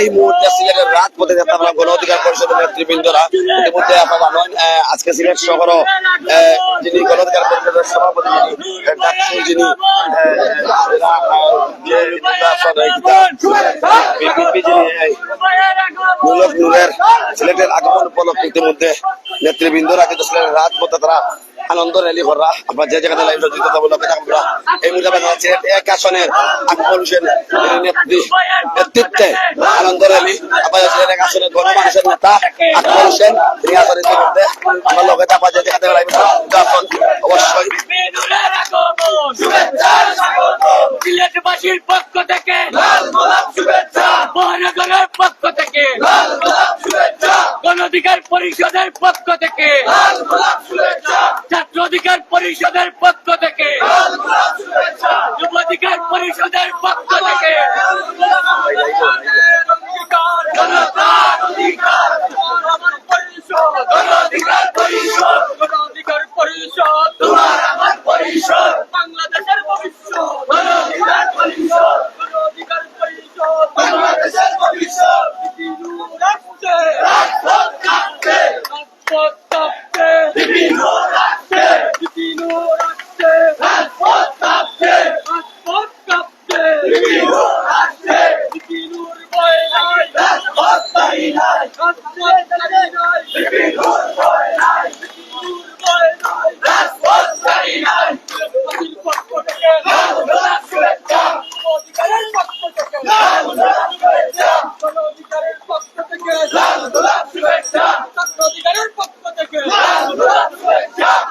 এই মুহূর্তে সিলেটের রাত পথে যাত্রা আমরা গণ অধিকার পরিষদের নেতৃবৃন্দরা ইতিমধ্যে আপনারা জানেন আজকে সিলেট শহর যিনি গণ অধিকার পরিষদের সভাপতি, যিনি সিলেটের আগমন উপলক্ষে ইতিমধ্যে নেতৃবৃন্দরা কিন্তু সিলেটের রাত পথে তারা আনন্দ র্যালি ভরা। আমরা যে জায়গাতে লাইভ যোগ্যতামূলক আমরা এই মুহূর্তে সিলেট এক আসনের আকবর নেতৃত্বে আনন্দ র্যালি আপনার এক আসনের গণমানুষের নেতা আকবর হোসেন তিনি আসনের ইতিমধ্যে আমার লগে আপনার যে জায়গাতে লাইভ আসন অবশ্যই বিনুরের আগমন শুভেচ্ছার স্বাগতম সিলেটবাসীর পক্ষ থেকে লাল গোলাপ শুভেচ্ছা মহানগরের পক্ষ থেকে লাল গোলাপ শুভেচ্ছা গণ অধিকার পরিষদের পক্ষ থেকে লাল গোলাপ শুভেচ্ছা ছাত্র অধিকার পরিষদের পক্ষ থেকে লাল গোলাপ শুভেচ্ছা যুব অধিকার পরিষদের পক্ষ থেকে লাল গোলাপ শুভেচ্ছা জনতার অধিকার আমার পরিষদ গণ অধিকার পরিষদ গণ অধিকার পরিষদ তোমার আমার পরিষদ। বাংলাদেশের ভবিষ্যৎ গণ অধিকার পরিষদ। গণ অধিকার পরিষদ বাংলাদেশের ভবিষ্যৎ।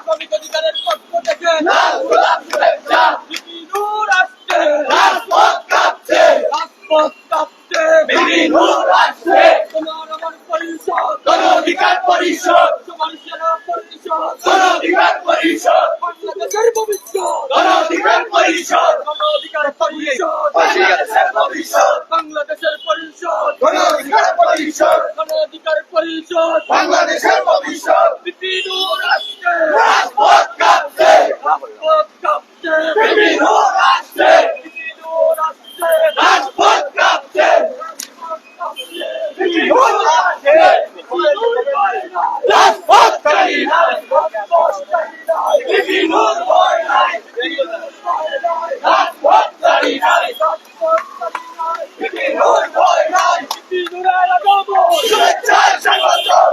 শ্রমিক অধিকারের পক্ষ থেকে রাষ্ট্রে রাজপথ কাঁপছে। রাজপথ কাঁপছে। রাষ্ট্রে তোমার আমার পরিষদ। গণ অধিকার পরিষদ। তোমার সেনা পরিষদ। গণ অধিকার পরিষদ। বাংলাদেশের ভবিষ্যৎ। গণ অধিকার পরিষদ। গণ অধিকার পরিষদ। বাংলাদেশের ভবিষ্যৎ বাংলাদেশের পরিষদ গণ অধিকার পরিষদ গণ অধিকার পরিষদ বাংলাদেশের ভবিষ্যৎ বিভিন্ন রাষ্ট্রে রাজপথ কাঁপছে রাজপথ কাঁপছে বিভিন্ন রাষ্ট্রে বিভিন্ন রাষ্ট্রে রাজপথ কাঁপছে বিভিন্ন রাষ্ট্রে রাজপথ কাঁপছে বিভিন্ন ভয় নাই রাজপথ দাঁড়ি নাই বিভিন্ন ভয় নাই বিনুরের আগমন শুভেচ্ছার স্বাগতম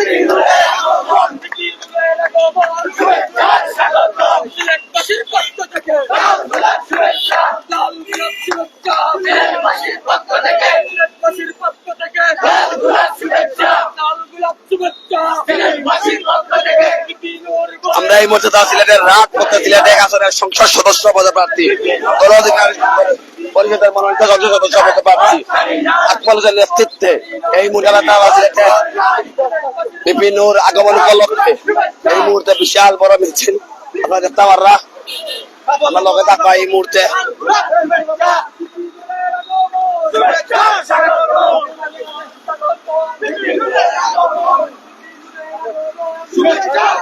বিনুরের আগমন বিনুরের আগমন শুভেচ্ছার স্বাগতম সিলেটবাসীর পক্ষ থেকে লাল গোলাপ শুভেচ্ছা লাল গোলাপ শুভেচ্ছা সিলেটবাসীর পক্ষ থেকে সিলেটবাসীর পক্ষ থেকে লাল গোলাপ শুভেচ্ছা লাল গোলাপ শুভেচ্ছা সিলেটবাসীর পক্ষ থেকে বিনুর আমরা এই তারা সিলেটের রাত পথে সিলেট এক আসনের সংসদ সদস্য পদপ্রার্থী গণ অধিকার পরিষদের মনোনীত সংসদ সদস্য পদপ্রার্থী আকবর হোসেন নেতৃত্বে এই মুহূর্তে তারা সিলেটে বিপিনুর আগমন উপলক্ষে এই মুহূর্তে বিশাল বড় মিছিল। আপনারা দেখতে পাররা? আমরা লগে থাকবা এই মুহূর্তে। অধিকার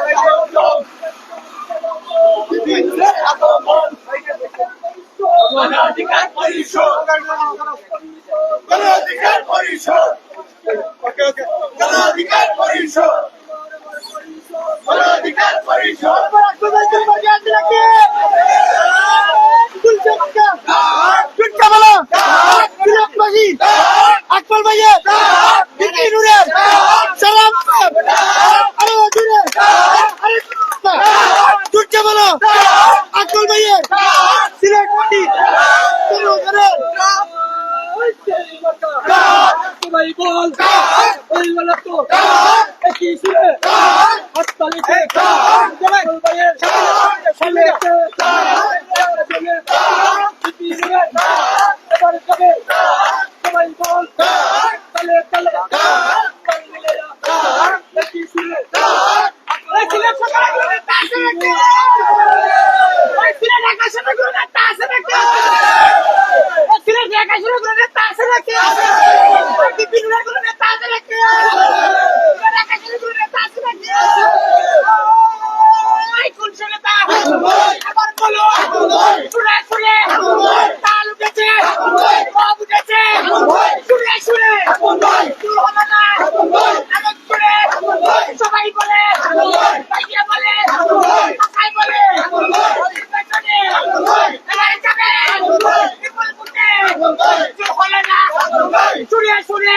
পরিষদ। অধিকার পরিষদ। অধিকার পরিষদ। অধিকার পরিষদ। আকবর ভাইয়ের বিপি নুরের সালাম আরে ওজুরে আরে দুর্জা বলো আকবর ভাইয়ের সিলেট মাটি তোর ওজুরে সবাই বল ওই বলে তো একই সুরে হাততালিতে সবাই ভাইয়ের সামনে সামনে এবার যাবে সবাই বল তালে তালে একই সুরে এই সিলেট সকালে তাসে রাখতে এই সিলেট আকাশে গুলো তাসে রাখতে এই সিলেট আকাশে গুলো তাসে রাখতে বিপিনগুলো তাসে রাখতে সিলেট আকাশে গুলো তাসে রাখতে এই কোন ছেলেটা আবার বলো শুনে শুনে তাল উঠেছে সব উঠেছে চুপ হলো না শুনে শুনে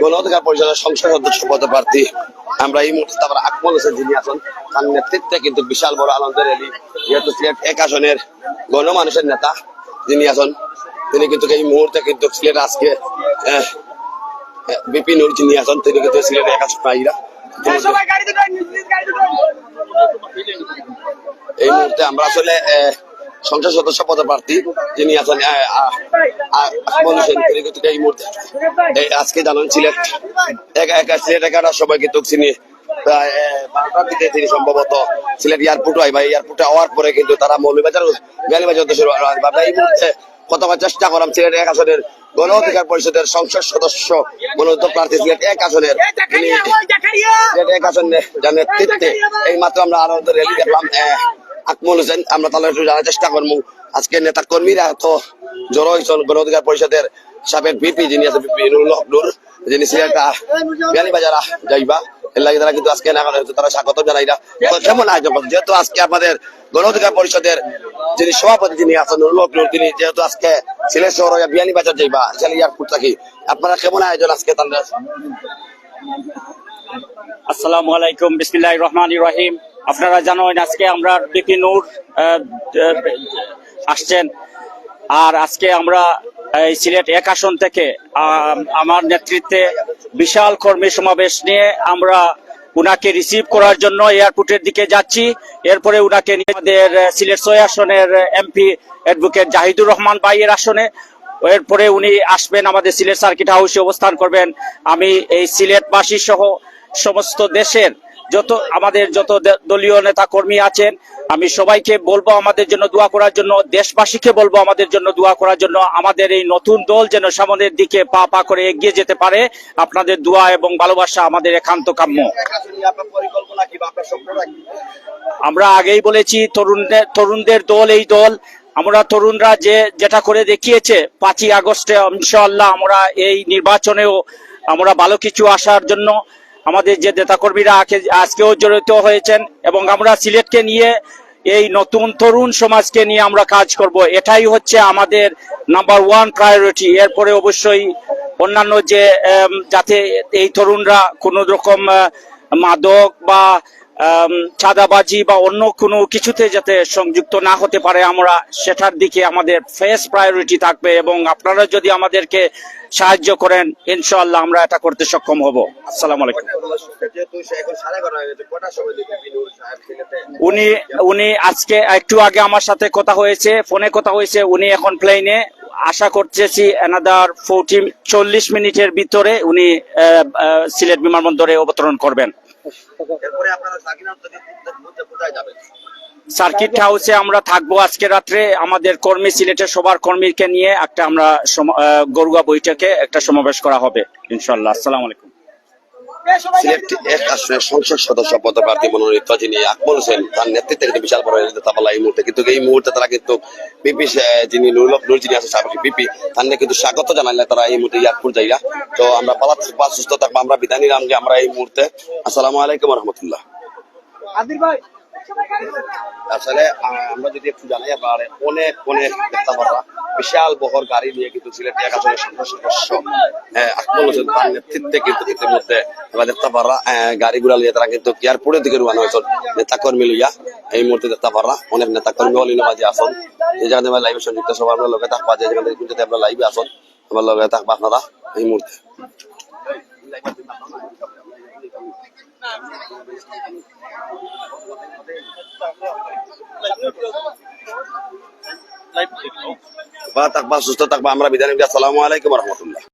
গণ অধিকার পরিষদের সংসদ সদস্য পদে প্রার্থী আমরা এই মুহূর্তে তারপর আকমল হোসেন যিনি আছেন তার নেতৃত্বে কিন্তু বিশাল বড় আনন্দের র্যালি যেহেতু সিলেট এক আসনের গণমানুষের নেতা যিনি আছেন তিনি কিন্তু এই মুহূর্তে কিন্তু সিলেট আজকে বিপিন নুর যিনি আছেন তিনি কিন্তু সিলেট এক আসন আইরা দিবেন এই মুহূর্তে আমরা আসলে আহ, সংসদ সদস্য পদে প্রার্থী যিনি আছেন আকমল হোসেন তিনি কিন্তু এই মুহূর্তে এই আজকে জানান সিলেট একা সিলেট একাটার সময় কিন্তু প্রায় বারোটার দিকে তিনি সম্ভবত সিলেট এয়ারপোর্ট হয় বা এয়ারপোর্টে হওয়ার পরে কিন্তু তারা মৌলবাজার গালিবাজার এই মুহূর্তে কতবার চেষ্টা করলাম। সিলেট এক আসনের গণ অধিকার পরিষদের সংসদ সদস্য মনোনীত প্রার্থী সিলেট এক আসনের তিনি সিলেট এক আসনে যার নেতৃত্বে এই মাত্র আমরা আনন্দ র্যালি দেখলাম আকমল হোসেন, আমরা তাহলে জানার চেষ্টা করব। আজকে নেতা কর্মীরা তো জড়ো হয়েছেন গণ অধিকার পরিষদের সাবেক বিপি যিনি আছে হক নূর, যিনি সিলেট বিয়ানীবাজার যাইবা। তারা কিন্তু আজকে না তারা স্বাগত জানাইরা তো কেমন আয়োজন করছে? যেহেতু আজকে আমাদের গণ অধিকার পরিষদের যিনি সভাপতি যিনি আছেন, নুরুল হক নূর, তিনি যেহেতু আজকে সিলেট শহর বিয়ানীবাজার যাইবা সেখানে এয়ারপোর্ট থাকি, আপনারা কেমন আয়োজন আজকে তাদের আসসালামু আলাইকুম বিসমিল্লাহ রহমান রহিম। আপনারা জানেন আজকে আমরা বিপি নূর আসছেন। আর আজকে আমরা এই সিলেট এক আসন থেকে আমার নেতৃত্বে বিশাল কর্মী সমাবেশ নিয়ে আমরা উনাকে রিসিভ করার জন্য এয়ারপোর্টের দিকে যাচ্ছি। এরপরে উনাকে আমাদের সিলেট ছয় আসনের এমপি অ্যাডভোকেট জাহিদুর রহমান বাইয়ের আসনে, এরপরে উনি আসবেন আমাদের সিলেট সার্কিট হাউসে অবস্থান করবেন। আমি এই সিলেটবাসী সহ সমস্ত দেশের যত আমাদের যত দলীয় নেতা কর্মী আছেন, আমি সবাইকে বলব আমাদের জন্য দোয়া করার জন্য, দেশবাসীকে বলব আমাদের জন্য দোয়া করার জন্য, আমাদের এই নতুন দল যেন সামনের দিকে পা পা করে এগিয়ে যেতে পারে। আপনাদের দোয়া এবং ভালোবাসা আমাদের একান্ত কাম্য। আমরা আগেই বলেছি, তরুণদের তরুণদের দল, এই দল, আমরা তরুণরা যে, যেটা করে দেখিয়েছে, পাঁচই আগস্টে ইনশাআল্লাহ আমরা এই নির্বাচনেও আমরা ভালো কিছু আসার জন্য আমাদের যে নেতাকর্মীরা আজকেও জড়িত হয়েছেন এবং আমরা সিলেটকে নিয়ে এই নতুন তরুণ সমাজকে নিয়ে আমরা কাজ করব। এটাই হচ্ছে আমাদের নাম্বার ওয়ান প্রায়োরিটি এরপরে অবশ্যই অন্যান্য যে যাতে এই তরুণরা কোনো রকম মাদক বা চাঁদাবাজি বা অন্য কোনো কিছুতে যাতে সংযুক্ত না হতে পারে, আমরা সেটার দিকে আমাদের ফেস প্রায়োরিটি থাকবে এবং আপনারা যদি আমাদেরকে সাহায্য করেন, ইনশাআল্লাহ আমরা এটা করতে সক্ষম হব। আসসালামু আলাইকুম। উনি উনি আজকে একটু আগে আমার সাথে কথা হয়েছে, ফোনে কথা হয়েছে, উনি এখন প্লেনে আশা করতেছি অ্যানাদার ফোরটি চল্লিশ মিনিটের ভিতরে উনি সিলেট বিমানবন্দরে অবতরণ করবেন। এরপরে আপনারা কোথায় যাবেন? সার্কিট হাউসে আমরা থাকব আজকে রাত্রে। আমাদের কর্মী, সিলেটের সবার কর্মীকে নিয়ে একটা আমরা গরুয়া বৈঠকে একটা সমাবেশ করা হবে ইনশাল্লাহ আসসালামু আলাইকুম। সিলেট এক আসনের সংসদ সদস্য পদপ্রার্থী মনোনীত যিনি আকমল হোসেন তার নেতৃত্বে কিন্তু বিশাল বড় নেতা এই মুহূর্তে। কিন্তু এই মুহূর্তে তারা কিন্তু বিপি যিনি নুরুল নূর যিনি আছে সাবেক বিপি তার কিন্তু স্বাগত জানাইলে তারা এই মুহূর্তে যাইয়া। তো আমরা পালা বা সুস্থ থাকব আমরা বিদায় নিলাম যে আমরা এই মুহূর্তে। আসসালামু আলাইকুম রহমতুল্লাহ। আদির ভাই। আসলে আমরা যদি একটু জানাই অনেক অনেক বিশাল বহর গাড়ি নিয়ে কিন্তু সিলেট এক আসনের সংসদ সদস্য। আহ, আকমল হোসেন তার নেতৃত্বে কিন্তু ইতিমধ্যে দেখতে গাড়িগুলা লিয়ে তারা কিন্তু এয়ারপোর্টের দিকে রওনা নেতা কর্মী লইয়া এই মুহূর্তে দেখতে পাররা অনেক নেতা কর্মী অলিন মাঝে আসন। এই জায়গাতে আমরা লাইভে সংযুক্ত সবাই আমরা লগে থাকবা। যে লাইভে আসন। আমার আপনারা এই মুহূর্তে। বা থাকবা সুস্থ থাকবা আমরা বিদায়। আসসালামু আলাইকুম রহমতুল্লাহ